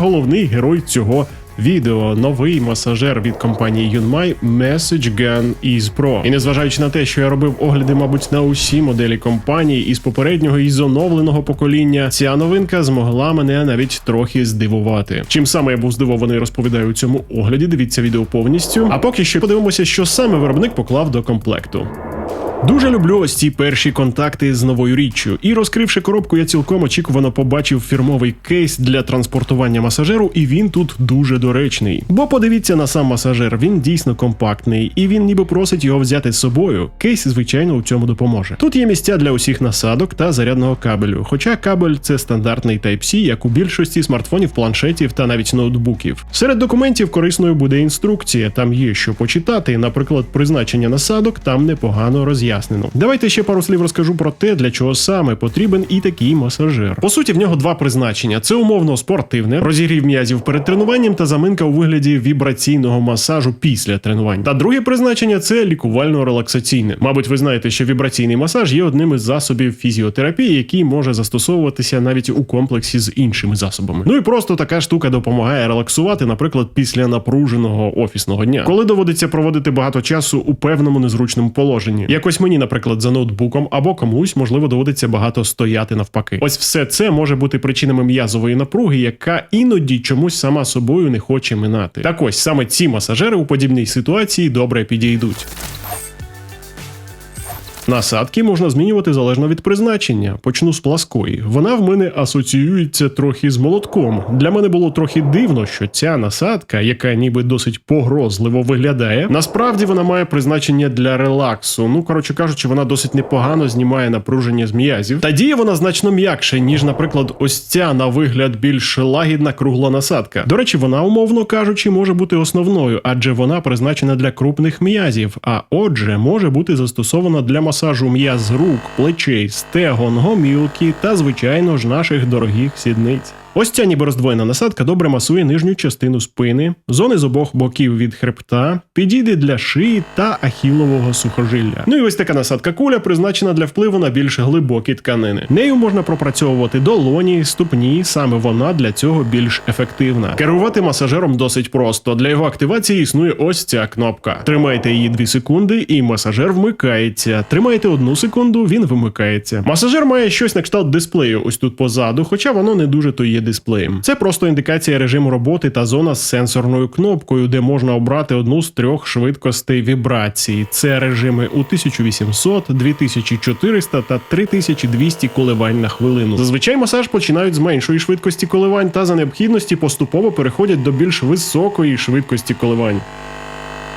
головний герой цього. Відео новий масажер від компанії Yunmai Message Gun Ease Pro. І незважаючи на те, що я робив огляди, мабуть, на усі моделі компанії із попереднього і з оновленого покоління, ця новинка змогла мене навіть трохи здивувати. Чим саме я був здивований, розповідаю у цьому огляді. Дивіться відео повністю. А поки що подивимося, що саме виробник поклав до комплекту. Дуже люблю ось ці перші контакти з новою річчю. І розкривши коробку, я цілком очікувано побачив фірмовий кейс для транспортування масажеру, і він тут дуже доречний. Бо подивіться на сам масажер, він дійсно компактний, і він ніби просить його взяти з собою. Кейс, звичайно, у цьому допоможе. Тут є місця для усіх насадок та зарядного кабелю. Хоча кабель це стандартний Type-C, як у більшості смартфонів, планшетів та навіть ноутбуків. Серед документів корисною буде інструкція. Там є що почитати, наприклад, призначення насадок там непогано роз'яснено. Давайте ще пару слів розкажу про те, для чого саме потрібен і такий масажер. По суті, в нього два призначення: це умовно спортивне, розігрів м'язів перед тренуванням та заминка у вигляді вібраційного масажу після тренувань. Та друге призначення це лікувально-релаксаційне. Мабуть, ви знаєте, що вібраційний масаж є одним із засобів фізіотерапії, який може застосовуватися навіть у комплексі з іншими засобами. Ну і просто така штука допомагає релаксувати, наприклад, після напруженого офісного дня, коли доводиться проводити багато часу у певному незручному положенні. Якось мені, наприклад, за ноутбуком або комусь, можливо, доводиться багато стояти навпаки. Ось все це може бути причинами м'язової напруги, яка іноді чомусь сама собою не хоче минати. Так ось саме ці масажери у подібній ситуації добре підійдуть. Насадки можна змінювати залежно від призначення. Почну з пласкої. Вона в мене асоціюється трохи з молотком. Для мене було трохи дивно, що ця насадка, яка ніби досить погрозливо виглядає, насправді вона має призначення для релаксу. Ну коротше кажучи, вона досить непогано знімає напруження з м'язів. Та діє вона значно м'якше, ніж, наприклад, ось ця на вигляд більш лагідна кругла насадка. До речі, вона, умовно кажучи, може бути основною, адже вона призначена для крупних м'язів, а отже, може бути застосована для масажу м'яз рук, плечей, стегон, гомілки та, звичайно ж, наших дорогих сідниць. Ось ця ніби роздвоєна насадка добре масує нижню частину спини, зони з обох боків від хребта, підійде для шиї та ахілового сухожилля. Ну і ось така насадка куля призначена для впливу на більш глибокі тканини. Нею можна пропрацьовувати долоні, ступні, саме вона для цього більш ефективна. Керувати масажером досить просто. Для його активації існує ось ця кнопка. Тримайте її 2 секунди, і масажер вмикається. Тримайте одну секунду, він вимикається. Масажер має щось на кшталт дисплею ось тут позаду, хоча воно не дуже то є дисплеєм. Це просто індикація режиму роботи та зона з сенсорною кнопкою, де можна обрати одну з трьох швидкостей вібрації. Це режими у 1800, 2400 та 3200 коливань на хвилину. Зазвичай масаж починають з меншої швидкості коливань та за необхідності поступово переходять до більш високої швидкості коливань.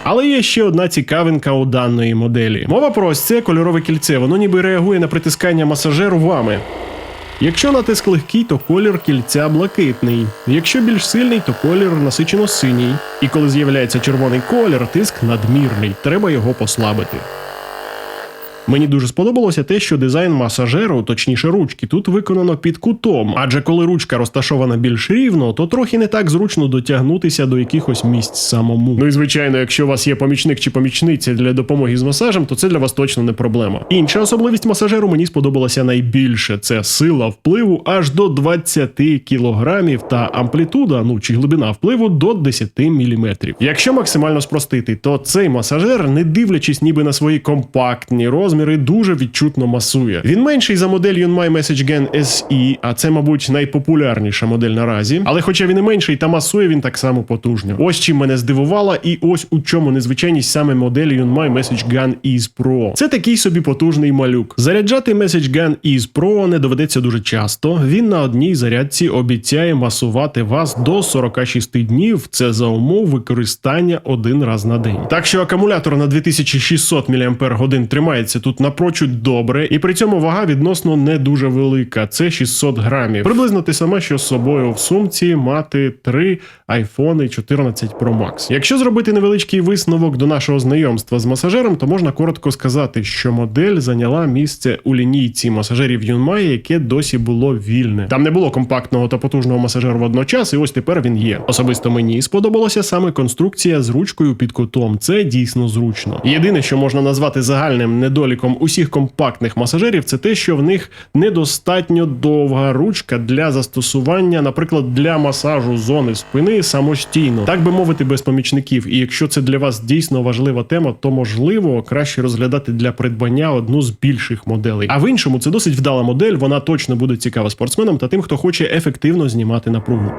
Але є ще одна цікавинка у даної моделі. Мова про ось це кольорове кільце, воно ніби реагує на притискання масажеру вами. Якщо натиск легкий, то колір кільця блакитний. Якщо більш сильний, то колір насичено синій. І коли з'являється червоний колір, тиск надмірний. Треба його послабити. Мені дуже сподобалося те, що дизайн масажеру, точніше ручки, тут виконано під кутом, адже коли ручка розташована більш рівно, то трохи не так зручно дотягнутися до якихось місць самому. Ну і звичайно, якщо у вас є помічник чи помічниця для допомоги з масажем, то це для вас точно не проблема. Інша особливість масажеру мені сподобалася найбільше: це сила впливу аж до 20 кілограмів та амплітуда, ну чи глибина впливу до 10 міліметрів. Якщо максимально спростити, то цей масажер, не дивлячись ніби на свої компактні розміри, дуже відчутно масує. Він менший за модель Yunmai Message Gen SE, а це, мабуть, найпопулярніша модель наразі. Але хоча він і менший, та масує він так само потужно. Ось чим мене здивувало, і ось у чому незвичайність саме моделі Yunmai Message Gun Ease Pro. Це такий собі потужний малюк. Заряджати Message Gun Ease Pro не доведеться дуже часто. Він на одній зарядці обіцяє масувати вас до 46 днів. Це за умов використання один раз на день. Так що акумулятор на 2600 мАч тримається тут напрочуд добре, і при цьому вага відносно не дуже велика. Це 600 грамів. Приблизно те саме, що з собою в сумці мати три iPhone 14 Pro Max. Якщо зробити невеличкий висновок до нашого знайомства з масажером, то можна коротко сказати, що модель зайняла місце у лінійці масажерів Yunmai, яке досі було вільне. Там не було компактного та потужного масажеру водночас, і ось тепер він є. Особисто мені сподобалася саме конструкція з ручкою під кутом. Це дійсно зручно. Єдине, що можна назвати загальним недоліком недоліком усіх компактних масажерів це те, що в них недостатньо довга ручка для застосування, наприклад, для масажу зони спини самостійно, так би мовити, без помічників. І якщо це для вас дійсно важлива тема, то можливо краще розглядати для придбання одну з більших моделей. А в іншому це досить вдала модель. Вона точно буде цікава спортсменам та тим, хто хоче ефективно знімати напругу.